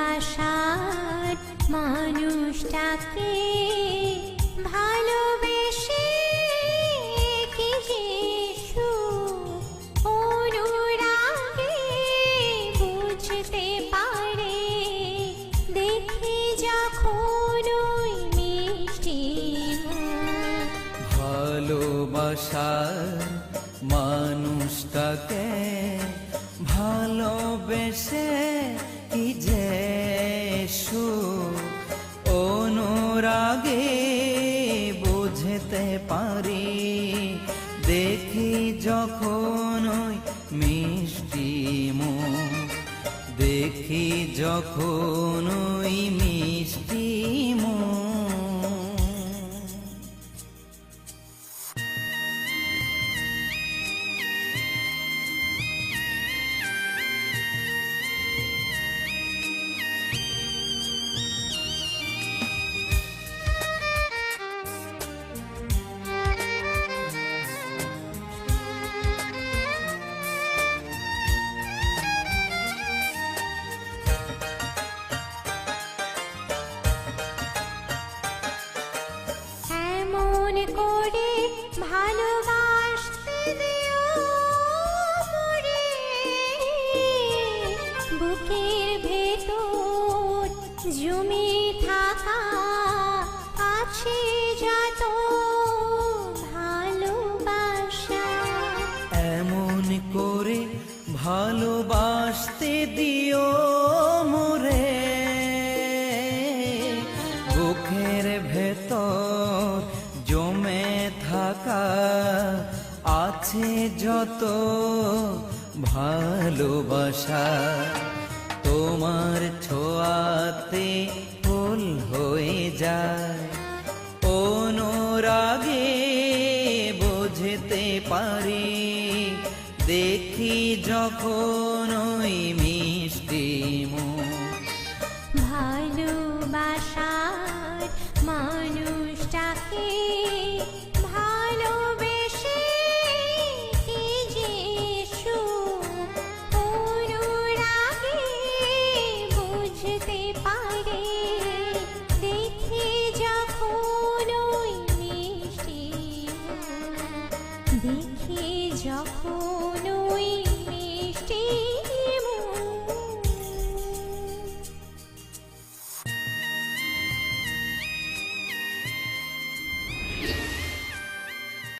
ভালোবাসার মানুষটাকে ভালোবেসে বুঝতে পারে? দেখি মিষ্টি মানুষটাকে ভালোবেসে অনুরাগে বুঝতে পারি। দেখি যখন ওই মিষ্টি মো দেখি যখন ওই করে ভালোবাসতে দিও মোরে। বুকের ভেতর জমি থাকা আছে যত ভালোবাসা। এমন করে ভালোবাসতে দিও মোরে। বুকের ভেতর আছে যত ভালোবাসা, তোমার ছোঁয়াতে ফুল হয়ে যায়। অনুরাগে বুঝতে পারি, দেখি যখন ওই মিষ্টি ভালোবাসা যখন ওই